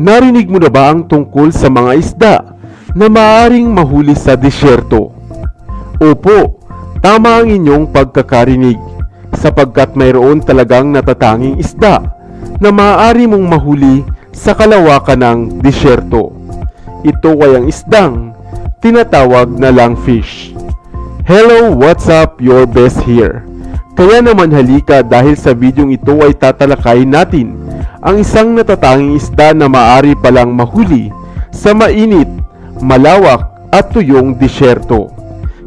Narinig mo na ba ang tungkol sa mga isda na maaaring mahuli sa disyerto? Opo, tama ang inyong pagkakarinig sapagkat mayroon talagang natatanging isda na maaari mong mahuli sa kalawakan ng disyerto. Ito ay ang isdang tinatawag na langfish. Hello, what's up? Your best here. Kaya naman halika dahil sa videong ito ay tatalakayin natin ang isang natatanging isda na maaari palang mahuli sa mainit, malawak at tuyong disyerto.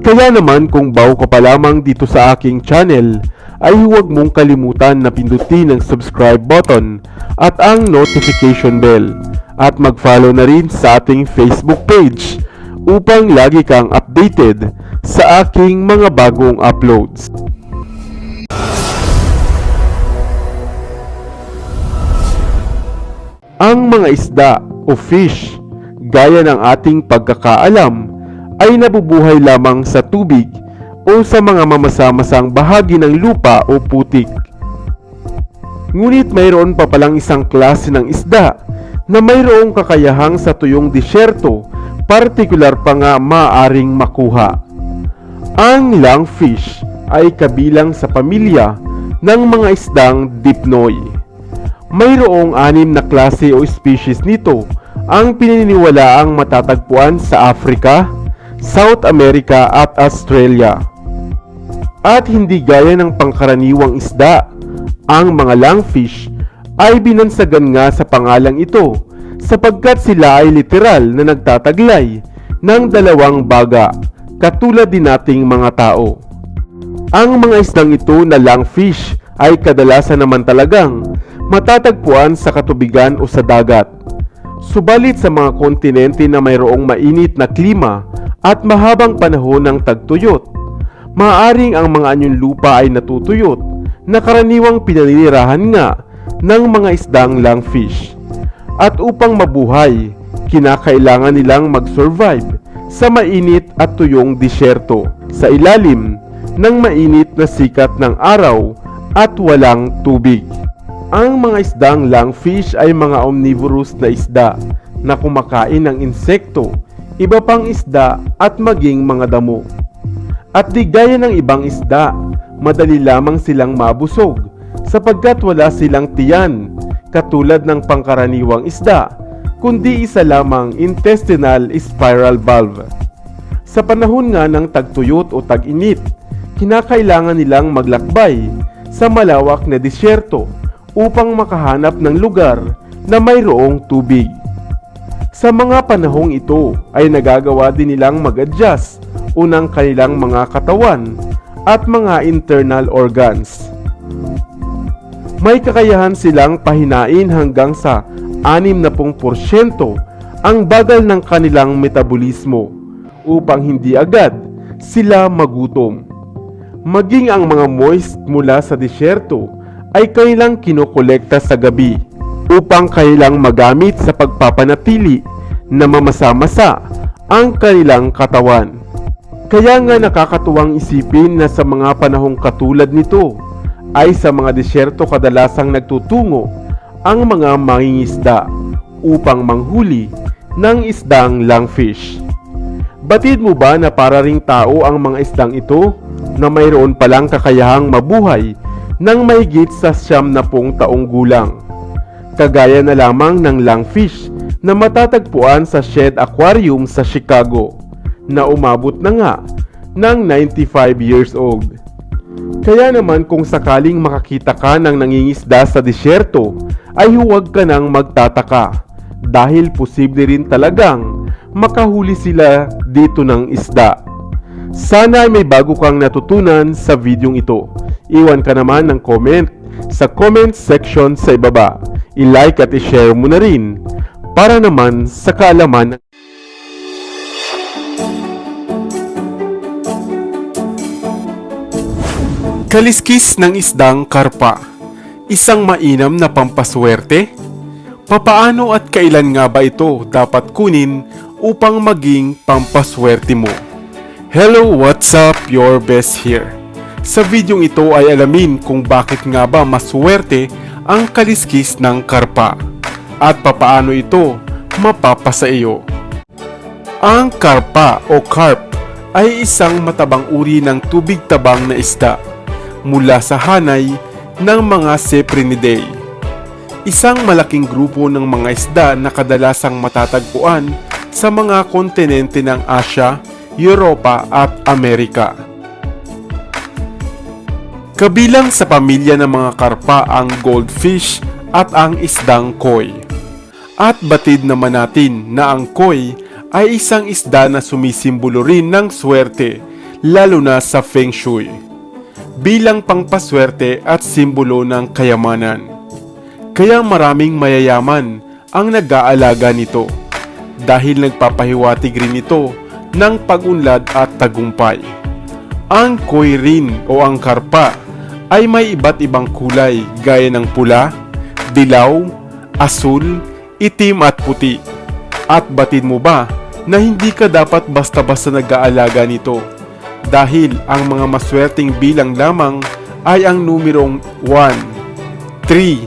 Kaya naman kung bago ka pa lamang dito sa aking channel, ay huwag mong kalimutan na pindutin ang subscribe button at ang notification bell at mag-follow na rin sa ating Facebook page upang lagi kang updated sa aking mga bagong uploads. Ang mga isda o fish, gaya ng ating pagkakaalam, ay nabubuhay lamang sa tubig o sa mga mamasa-masang bahagi ng lupa o putik. Ngunit mayroon pa palang isang klase ng isda na mayroong kakayahang sa tuyong disyerto, partikular pa nga maaring makuha. Ang langfish ay kabilang sa pamilya ng mga isdang dipnoy. Mayroong anim na klase o species nito ang pininiwalaang matatagpuan sa Africa, South America at Australia. At hindi gaya ng pangkaraniwang isda, ang mga langfish ay binansagan nga sa pangalang ito sapagkat sila ay literal na nagtataglay ng dalawang baga katulad din nating mga tao. Ang mga isdang ito na langfish ay kadalasan naman talagang matatagpuan sa katubigan o sa dagat. Subalit sa mga kontinente na mayroong mainit na klima at mahabang panahon ng tagtuyot, maaring ang mga anyong lupa ay natutuyot na karaniwang pinaninirahan nga ng mga isdang langfish. At upang mabuhay, kinakailangan nilang mag-survive sa mainit at tuyong disyerto sa ilalim ng mainit na sikat ng araw at walang tubig. Ang mga isdang langfish ay mga omnivorous na isda na kumakain ng insekto, iba pang isda at maging mga damo. At di gaya ng ibang isda, madali lamang silang mabusog sapagkat wala silang tiyan katulad ng pangkaraniwang isda, kundi isa lamang intestinal spiral valve. Sa panahon nga ng tagtuyot o tag-init, kinakailangan nilang maglakbay sa malawak na disyerto upang makahanap ng lugar na mayroong tubig. Sa mga panahong ito ay nagagawa din nilang mag-adjust unang kanilang mga katawan at mga internal organs. May kakayahan silang pahinain hanggang sa 60% ang bagal ng kanilang metabolismo upang hindi agad sila magutom. Maging ang mga moist mula sa disyerto ay kanilang kinokolekta sa gabi upang kanilang magamit sa pagpapanatili na mamasa-masa ang kanilang katawan. Kaya nga nakakatuwang isipin na sa mga panahong katulad nito ay sa mga disyerto kadalasang nagtutungo ang mga mangingisda upang manghuli ng isdang langfish. Batid mo ba na para ring tao ang mga isdang ito na mayroon palang kakayahang mabuhay ng mahigit sa siyam na pong taong gulang? Kagaya na lamang ng langfish na matatagpuan sa Shed Aquarium sa Chicago na umabot na nga ng 95 years old. Kaya naman kung sakaling makakita ka ng nangingisda sa disyerto ay huwag ka nang magtataka dahil posible rin talagang makahuli sila dito ng isda. Sana ay may bago kang natutunan sa videong ito. Iwan ka naman ng comment sa comment section sa ibaba. I-like at i-share mo na rin para naman sa kaalaman Kaliskis ng isdang karpa. Isang mainam na pampaswerte? Papaano at kailan nga ba ito dapat kunin upang maging pampaswerte mo? Hello, what's up? Your best here. Sa videong ito ay alamin kung bakit nga ba maswerte ang kaliskis ng karpa at papaano ito mapapasa iyo. Ang karpa o carp ay isang matabang uri ng tubig tabang na isda mula sa hanay ng mga Cephrynidae. Isang malaking grupo ng mga isda na kadalasang matatagpuan sa mga kontinente ng Asya, Europa at Amerika. Kabilang sa pamilya ng mga karpa ang goldfish at ang isdang koi. At batid naman natin na ang koi ay isang isda na sumisimbolo rin ng swerte, lalo na sa Feng Shui, bilang pangpaswerte at simbolo ng kayamanan. Kaya maraming mayayaman ang nag-aalaga nito dahil nagpapahiwatig rin ito ng pag-unlad at tagumpay. Ang koi rin o ang karpa ay may iba't ibang kulay gaya ng pula, dilaw, asul, itim at puti. At batid mo ba na hindi ka dapat basta-basta nag-aalaga nito dahil ang mga maswerteng bilang lamang ay ang numerong 1, 3,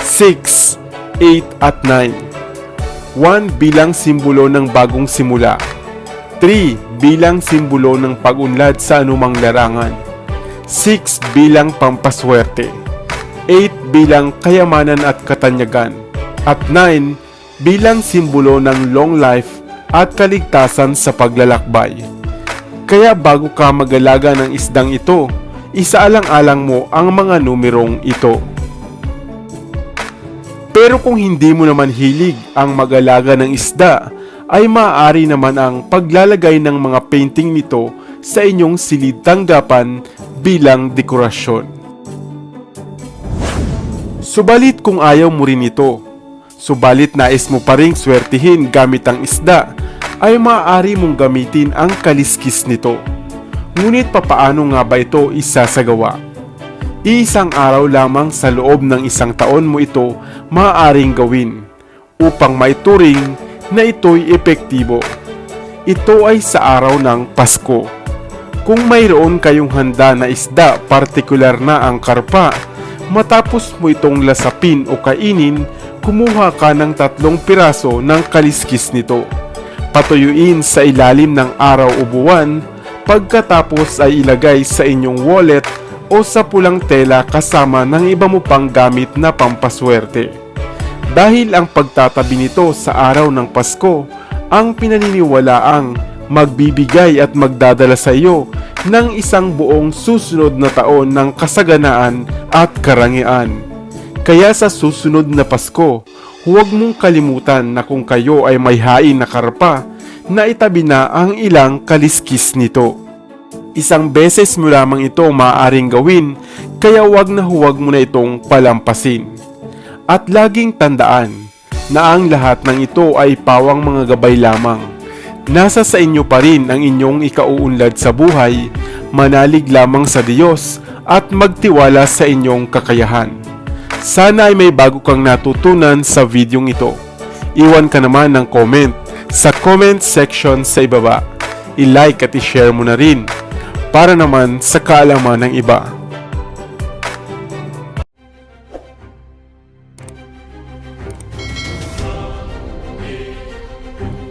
6, 8 at 9. 1 bilang simbolo ng bagong simula. 3 bilang simbolo ng pag-unlad sa anumang larangan. 6 bilang pampaswerte. 8 bilang kayamanan at katanyagan. At 9 bilang simbolo ng long life at kaligtasan sa paglalakbay. Kaya bago ka mag-alaga ng isdang ito, isaalang-alang mo ang mga numerong ito. Pero kung hindi mo naman hilig ang mag-alaga ng isda, ay maaari naman ang paglalagay ng mga painting nito sa inyong silid tanggapan bilang dekorasyon. Subalit kung ayaw mo rin ito, subalit nais mo pa ring swertihin gamit ang isda, ay maaari mong gamitin ang kaliskis nito. Ngunit papaano nga ba ito isasagawa? Iisang araw lamang sa loob ng isang taon mo ito maaaring gawin upang maituring na ito'y epektibo. Ito ay sa araw ng Pasko. Kung mayroon kayong handa na isda, partikular na ang karpa, matapos mo itong lasapin o kainin, kumuha ka ng tatlong piraso ng kaliskis nito. Patuyuin sa ilalim ng araw o buwan, pagkatapos ay ilagay sa inyong wallet o sa pulang tela kasama ng iba mo pang gamit na pampaswerte. Dahil ang pagtatabi nito sa araw ng Pasko, ang pinaniniwalaang magbibigay at magdadala sa iyo ng isang buong susunod na taon ng kasaganaan at karangian. Kaya sa susunod na Pasko, huwag mong kalimutan na kung kayo ay may hain na karpa, na itabi na ang ilang kaliskis nito. Isang beses mo lamang ito maaaring gawin, kaya huwag na huwag mo na itong palampasin. At laging tandaan na ang lahat ng ito ay pawang mga gabay lamang. Nasa sa inyo pa rin ang inyong ikauunlad sa buhay, manalig lamang sa Diyos at magtiwala sa inyong kakayahan. Sana ay may bago kang natutunan sa videong ito. Iwan ka naman ng comment sa comment section sa ibaba. I-like at i-share mo na rin para naman sa kaalaman ng iba.